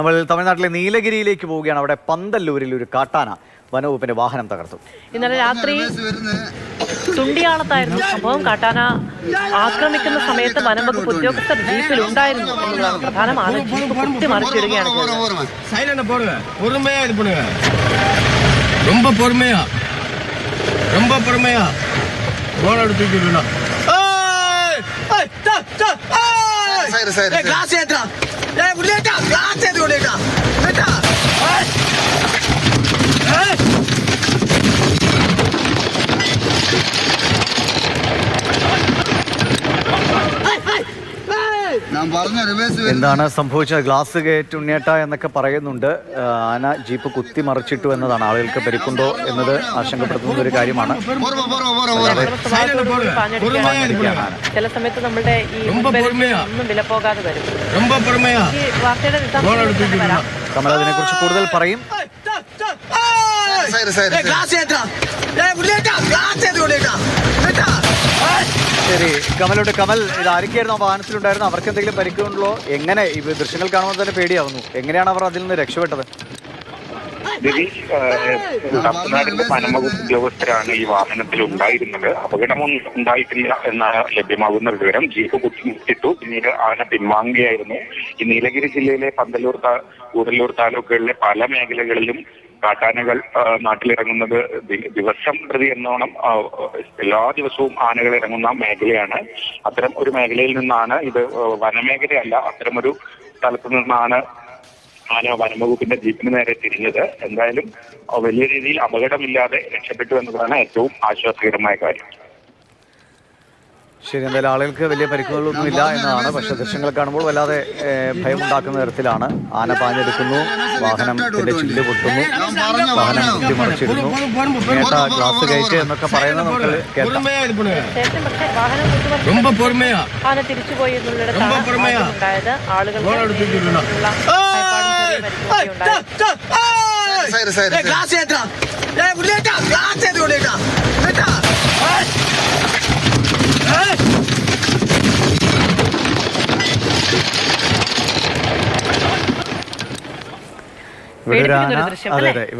നമ്മൾ തമിഴ്നാട്ടിലെ നീലഗിരിയിലേക്ക് പോവുകയാണ് അവിടെ പന്തല്ലൂരിൽ ഒരു കാട്ടാന വനവകുപ്പിന്റെ വാഹനം തകർത്തു ഇന്നലെ രാത്രി തുണ്ടിയാളത്തായിരുന്നു സംഭവം കാട്ടാന ആക്രമിക്കുന്ന സമയത്ത് വനംവകുപ്പ് ഉദ്യോഗസ്ഥർ ജീപ്പിൽ ഉണ്ടായിരുന്നു എന്നുള്ളതാണ് പ്രധാനം ആണ് ജീപ്പ് കുത്തി മറിച്ചിടുകയാണ് ചെയ്തത് சைலண்ட போடுங்க பொறுமையா இது பண்ணுங்க ரொம்ப பொறுமையா ரொம்ப பொறுமையா போனோட தூக்கிடலாம் சரி, சரி, சரி. கிளாஸ் ஏற்றா ஏய் ചെയ്ത് കൊണ്ടേക്കാം എന്താണ് സംഭവിച്ചത് ഗ്ലാസ് ഗേറ്റ് ഉണ്ണിയേട്ട എന്നൊക്കെ പറയുന്നുണ്ട്. ആന ജീപ്പ് കുത്തി മറിച്ചിട്ടു എന്നതാണ്. ആളുകൾക്ക് പരിക്കുണ്ടോ എന്നത് ആശങ്കപ്പെടുത്തുന്ന ഒരു കാര്യമാണ്. ചില സമയത്ത് നമ്മുടെ ഈ ഒന്നും വില പോകാതെ വരും. കമൽ അതിനെ കുറിച്ച് കൂടുതൽ പറയും. ഗ്ലാസ് ഗ്ലാസ് ഗ്ലാസ് ശരി. കമലോട്ട് കമൽ ഇത് ആരൊക്കെയായിരുന്നു? ആ വാഹനത്തിലുണ്ടായിരുന്നു അവർക്ക് എന്തെങ്കിലും പരിക്കുണ്ടല്ലോ? എങ്ങനെ? ഈ ദൃശ്യങ്ങൾ കാണുമ്പോൾ തന്നെ പേടിയാവുന്നു. എങ്ങനെയാണ് അവർ അതിൽ നിന്ന് രക്ഷപ്പെട്ടത്? ഏഹ്, തമിഴ്നാടിന്റെ വനംവകുപ്പ് ഉദ്യോഗസ്ഥരാണ് ഈ വാഹനത്തിൽ ഉണ്ടായിരുന്നത് അപകടമൊന്നും ഉണ്ടായിട്ടില്ല എന്നാണ് ലഭ്യമാകുന്ന വിവരം ജീപ്പ് കുത്തിമുട്ടിട്ടു പിന്നീട് ആന പിൻവാങ്ങുകയായിരുന്നു ഈ നീലഗിരി ജില്ലയിലെ പന്തലൂർ കൂടല്ലൂർ താലൂക്കുകളിലെ പല മേഖലകളിലും കാട്ടാനകൾ നാട്ടിലിറങ്ങുന്നത് ദിവസം പ്രതി എന്നോണം എല്ലാ ദിവസവും ആനകൾ ഇറങ്ങുന്ന മേഖലയാണ് അത്തരം ഒരു മേഖലയിൽ നിന്നാണ് ഇത് വനമേഖലയല്ല അത്തരം ഒരു സ്ഥലത്ത് നിന്നാണ് ആന വനംവകുപ്പിന്റെ ജീപ്പിന് നേരെ തിരിഞ്ഞത്. എന്തായാലും വലിയ രീതിയിൽ അപകടമില്ലാതെ രക്ഷപ്പെട്ടു എന്നതാണ് ഏറ്റവും ആശ്വാസകരമായ കാര്യം. ശരി എന്തായാലും ആളുകൾക്ക് വലിയ പരിക്കുകളൊന്നുമില്ല എന്നതാണ്. പക്ഷേ ദൃശ്യങ്ങൾ കാണുമ്പോൾ വല്ലാതെ ഭയമുണ്ടാക്കുന്ന തരത്തിലാണ്. ആന പാഞ്ഞെടുക്കുന്നു വാഹനം ചില്ല് പൊട്ടുന്നു വാഹനം കുത്തിമറിച്ചിടുന്നു നേട്ട ഗ്ലാസ് കയറ്റ് എന്നൊക്കെ പറയുന്നത് നമുക്ക് കേട്ടോ ആന തിരിച്ചുപോയി എന്നുള്ളിടത്താണ് ആളുകൾ ഗ്ലാസ് ഏറ്റാ ഗ്ലാസ് ഏറ്റ് കൊണ്ടേട്ടാ ഇവിടെ ഒരു അതെ അതെ.